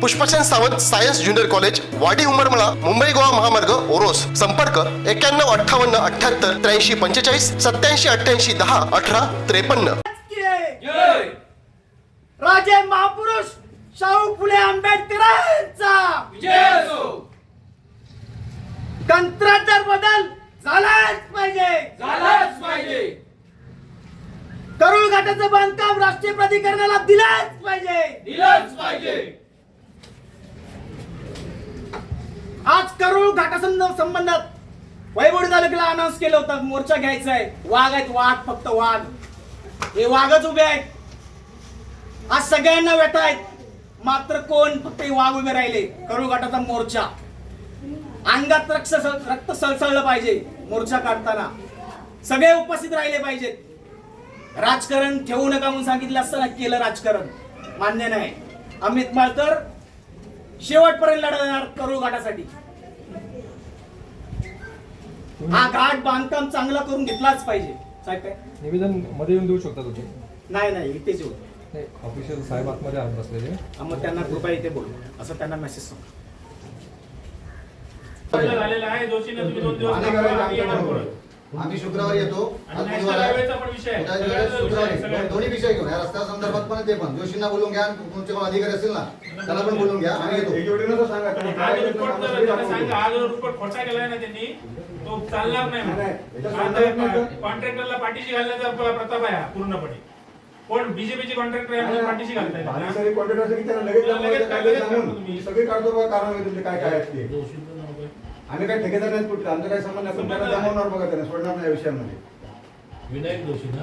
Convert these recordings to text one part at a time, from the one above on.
Pushpasen Sawant science junior college Wadi Umarmala Mumbai Goa महामार्ग ओरोस. संपर्क एक्क्याण्णव अठ्ठावन्न अठ्याहत्तर त्र्याऐंशी पंचेचाळीस सत्याऐंशी अठ्ठ्याऐंशी दहा अठरा त्रेपन्न. जय! राजे महापुरुष शाहू फुले आंबेडकरांचा! तंत्राचा बदल झालाच पाहिजे! झालाच पाहिजे! करुळ घाटाचं बांधकाम राष्ट्रीय प्राधिकरणाला दिलाच पाहिजे! दिलंच पाहिजे! आज करुळ घाटासंद संबंधात वैभवडी तालुक्याला अनाऊन्स केलं होतं. मोर्चा घ्यायचा आहे. वाघ आहेत वाघ फक्त वाघ. हे वाघच उभे आहेत. आज सगळ्यांना व्यथा आहेत. मात्र कोण? फक्त हे वाघ उभे राहिले. करुळ घाटाचा मोर्चा. अंगात रक्त रक्त सळसळलं पाहिजे मोर्चा काढताना. सगळे उपस्थित राहिले पाहिजेत. राजकारण ठेवू नका म्हणून सांगितलं असताना केलं राजकारण. मान्य नाही. अमित माळकर शेवटपर्यंत लढणार करू घाटासाठी. हा घाट बांधकाम चांगला करून घेतलाच पाहिजे. साहेब काय? निवेदनमध्ये येऊन देऊ शकता तुम्ही? नाही नाही इथेच येऊ. नाही ऑफिशियल साहेब आतमध्ये आत बसलेले. हा, मग त्यांना कृपया इथे बोलू असं त्यांना मेसेज सांग. झालेला आहे दोषीने तुम्ही दोन दिवस आम्ही येणार परत. आम्ही शुक्रवारी येतो. पण शुक्रवारी दोन्ही विषय घेऊन या. रस्त्या संदर्भात पण ते पण. जोशींना बोलून घ्या तुमचे कोण अधिकारी असतील ना त्याला पण बोलून घ्या. आम्ही येतो. तो चालणार नाही? कॉन्ट्रॅक्टरला पाठीशी घालण्याचा प्रताप आहे हा पूर्णपणे. कोण? बीजेपीचे कॉन्ट्रॅक्टर पाठीशी घालताय. सगळी काढतो कारण काय काय आम्ही काय ठेकेदार नाहीत कुठले आमचं काय संबंध नाही. पण त्यांना. जमवणार बघा त्यांना सोडणार नाही या विषयामध्ये. विनायक जोशी ना?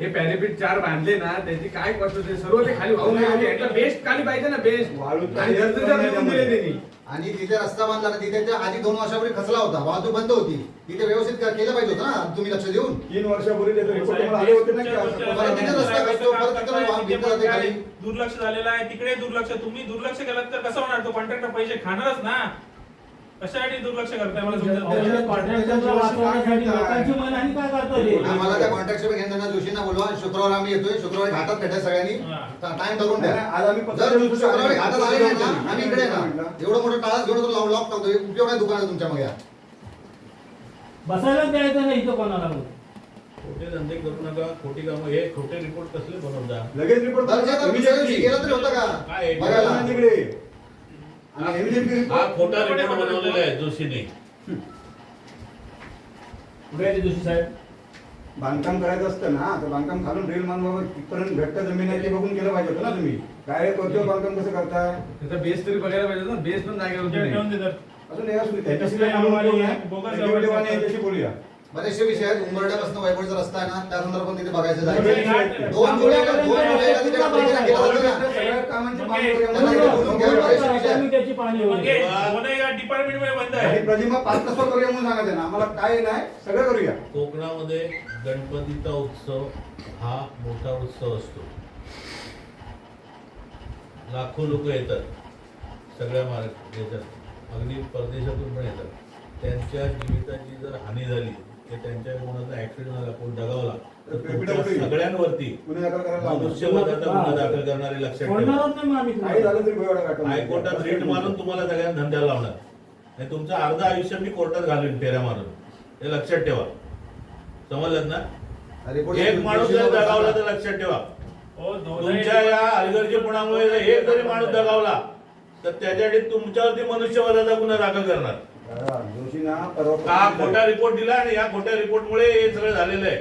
हे पॅरेपीट चार बांधले ना त्याची काय कॉस्ट होते? सर्व ते खाली वाहून गेले बेस्ट खाली पाहिजे ना बेस्ट वाळू आणि दर्जेदार लिहून दिले त्यांनी. आणि तिथे रस्ता बांधला ना तिथे त्या आधी दोन वर्षापूर्वी खचला होता. वाहतूक बंद होती. तिथे व्यवस्थित का- केलं पाहिजे होतं ना तुम्ही लक्ष देऊन. तीन वर्षापूर्वी त्याचे तुम्हाला आले होते ना की तुमच्या- असं- परत तिथे रस्ता खचतो, परत तिथे वाहन तिथे भिंत पण जाते काय खाली. दुर्लक्ष झालेलं आहे. तिकडे दुर्लक्ष तुम्ही दुर्लक्ष केलं तर कसं होणार? तो कॉन्ट्रॅक्टर पैसे खाणारच ना. कशासाठी दुर्लक्ष करताय? मला समजत. आम्हाला त्या कॉन्ट्रॅक्ट घेऊन जोशींना बोलवा. शुक्रवार आम्ही येतोय. शुक्रवारी घाटात भेटाय सगळ्यांनी. हा. टाइम धरून द्या. नाही, आज आम्ही पत्र जर लिहून शुक्रवारी घाटात आले नाही ना आम्ही इकडे. ना एवढं मोठं टाळाच घेऊन तो लॉक टाकतो. उपयोग नाही दुकानात तुमच्या मग. या बसायला द्यायचं नाही इथं कोणाला खोटे धंदे करू नका. खोटी कामं हे खोटे रिपोर्ट कसले बनवता? लगेच रिपोर्ट गेला तरी होतं का? काय? बघायला. तिकडे. हा रिपोर्ट खोटा रिपोर्ट बनवलेला आहे जोशीने. बांधकाम करायचं असतं ना तर बांधकाम खालून ड्रिल मारून बाबा तिथपर्यंत भेटत जमीन आहे ते बघून केलं पाहिजे होतं ना तुम्ही. काय करतो बांधकाम कसं करताय त्याचा बेस तरी बघायला पाहिजे ना बेस पण जागेवर होती ठेवून नाही. दे तर. अजून यांच्याशी बोलूया. बरेचसे विषय आहेत. उंबरड्यापासून वैभवचा रस्ता आहे ना त्या संदर्भात तिथे बघायचं जायचं. दोन जुलैला दोन जुलैला तिथे केलं प्रतिमा पाच तास करूया म्हणून सांगायचं ना. आम्हाला काय नाही सगळं करूया. कोकणामध्ये गणपतीचा उत्सव हा मोठा उत्सव असतो. लाखो लोक येतात. सगळ्या मार्ग येतात अगदी परदेशातून पण येतात. त्यांच्या जीविताची जर हानी झाली की त्यांच्या कोणाचा ऍक्सिडेंट झाला कोण दगावला तर तुमच्या सगळ्यांवरती गुन्हे दाखल करायला लावणार. मनुष्यवधाचा गुन्हा दाखल करणारे लक्षात ठेवा. काही झालं तरी भुयावडा काढून हायकोर्टात रेट मारून तुम्हाला सगळ्यांना धंद्याला लावणार. आणि तुमचं अर्ध आयुष्य मी कोर्टात घालवीन फेऱ्या मारून. हे लक्षात ठेवा. समजलं ना? रिपोर्ट एक माणूस जर दगावला तर लक्षात ठेवा. हो, दोन्ही तुमच्या या हलगर्जीपणामुळे जर एक जरी माणूस दगावला तर त्याच्यासाठी तुमच्यावरती मनुष्यवधाचा गुन्हा दाखल करणार. हा खोटा रिपोर्ट दिला आणि या खोट्या रिपोर्टमुळे हे सगळं झालेलं आहे.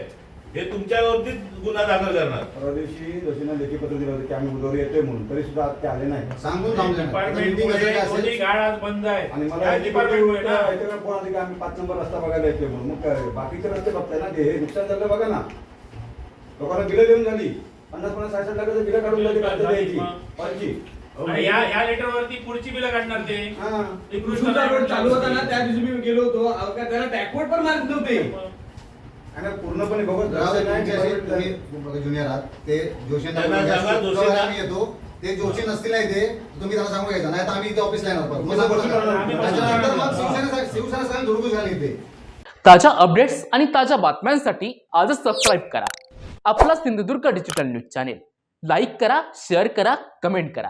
हे तुमच्यावरतीच गुन्हा दाखल करणार. परवा दिवशी जोशीना लेखी पत्र दिलं होतं की आम्ही बुधवारी येतोय म्हणून तरी सुद्धा आज ते आले नाही. सांगून थांबले meeting मुळे असेल? असेल. बंद आणि आहे मला या डिपार्टमेंट मुळे ना याच्याकडे फोन आले की आम्ही पाच नंबर रस्ता बघायला येतोय म्हणून? मग काय बाकीचे रस्ते बघताय ना ते हे नुकसान झालं बघा ना. लोकांना बिलं देऊन झाली. पन्नास पन्नास साठ साठ लाखाचं बिलं काढून झाली द्यायची. पाचची अरे या या लेटर वरती पुढची बिलं काढणार ते. हा. ते कृष्णचा रोड चालू होता ना त्या दिवशी मी गेलो होतो. अहो, काय त्याला बॅकवर्ड पण मार्क नव्हते. आणि पूर्णपणे बघत राव, लक्ष नाही तुमच्याशी की तुम्ही बाबा- ज्युनियर आहात ते त्यांना. सांगा आम्ही येतो. ते जोशी नसतील नाही ते तुम्ही त्यांना सांगू घ्यायचं नाही तर आम्ही इथे सांगू. आम्ही बसून त्याच्यानंतर मग. शिवसेना शिवसेना सगळ्यांना धुडगूस घाली इथे. ताज्या अपडेट्स आणि ताज्या बातम्यांसाठी आजच सबस्क्राईब करा. आपला Sindhudurg digital news channel like करा शेअर करा कमेंट करा.